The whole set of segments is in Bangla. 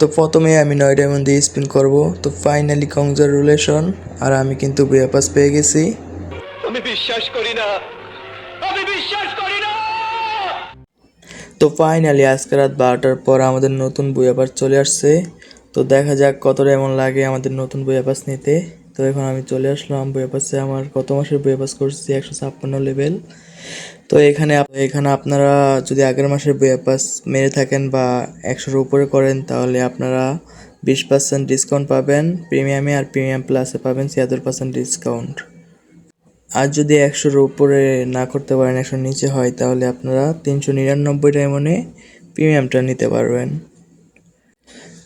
তো প্রথমে আমি নয় ডায়মন্ড দিয়ে স্পিন করব। তো ফাইনালি কংগ্রাচুলেশন আর আমি কিন্তু বুয়া পেয়ে গেছি। আমি বিশ্বাস করি না। আমি বিশ্বাস করি না। তো ফাইনালি আজকে রাত বারোটার পর আমাদের নতুন বইয়া পাস চলে আসছে। তো দেখা যাক কতটা এমন লাগে আমাদের নতুন বইয়া পাস নিতে। তো এখন আমি চলে আসলাম বইয়া পাসে আমার কত মাসের বইয়া পাস করছি একশো ছাপ্পান্ন লেভেল। তো এখানে এখানে আপনারা যদি আগের মাসের বইয়া পাস মেরে থাকেন বা একশোর উপরে করেন, তাহলে আপনারা বিশ পার্সেন্ট ডিসকাউন্ট পাবেন। প্রিমিয়ামে আর প্রিমিয়াম প্লাসে পাবেন ছিয়াত্তর পার্সেন্ট ডিসকাউন্ট আর যদি একশোর উপরে না করতে পারেন, একশোর নিচে হয়, তাহলে আপনারা তিনশো নিরানব্বই ডায়মন্ডে প্রিমিয়ামটা নিতে পারবেন।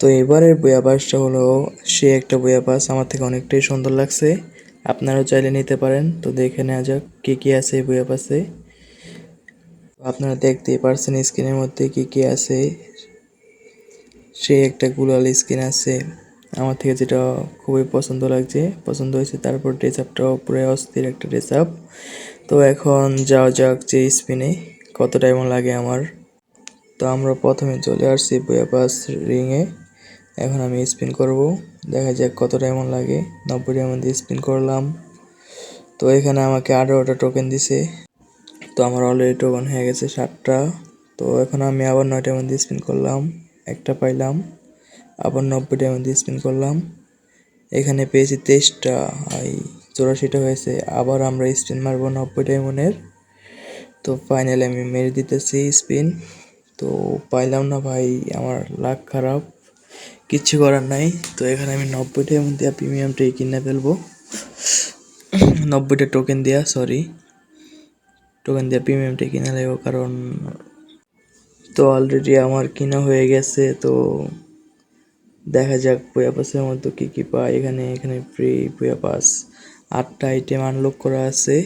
তো এবারের বইয়া পাসটা হলো, সে একটা বইয়া পাস আমার থেকে অনেকটাই সুন্দর লাগছে। আপনারাও চাইলে নিতে পারেন। তো দেখে নেওয়া যাক কী কী আছে এই বইয়া পাসে আপনারা দেখতেই পারছেন স্ক্রিনের মধ্যে কী কী আছে। সে একটা গুলাল স্কিন আছে। আমার থেকে যেটা খুবই পছন্দ লাগছে। পছন্দ হয়েছে তারপর ড্রেস আপটাও পুরো অস্থির একটা ড্রেস আপ তো এখন যাওয়া যাক যে স্পিনে কত টাইম লাগে আমার। তো আমরা প্রথমে চলে আসছি বয়াপাস রিংয়ে এখন আমি স্পিন করব। দেখা যাক কত টাইম লাগে। নব্বই টাইম দিয়ে স্পিন করলাম। তো এখানে আমাকে আঠারোটা টোকেন দিছে। তো আমার অলরেডি টোকেন হয়ে গেছে ষাটটা তো এখন আমি আবার নয়টার মধ্যে স্পিন করলাম। একটা পাইলাম। আবার নব্বইটার মধ্যে স্পিন করলাম। এখানে পেয়েছি তেইশটা। এই চৌরাশিটা হয়েছে। আবার আমরা স্পিন মারবো নব্বই ডায়মন্ডের তো ফাইনালি আমি মেরে দিতেছি স্পিন তো পাইলাম না ভাই, আমার লাক খারাপ। কিচ্ছু করার নাই। তো এখানে আমি নব্বইটা নব্বইটার মধ্যে প্রিমিয়ামটাই কিনে ফেলব। নব্বইটা টোকেন দেওয়া সরি টোকেন দিয়ে প্রিমিয়ামটা কিনে লাগবো কারণ তো অলরেডি আমার কিনা হয়ে গেছে, তো দেখা যাক পুয়া পাসের মধ্যে কী কী পাই। এখানে এখানে ফ্রি পুয়া পাস আটটা আইটেম আনলক করা আছে।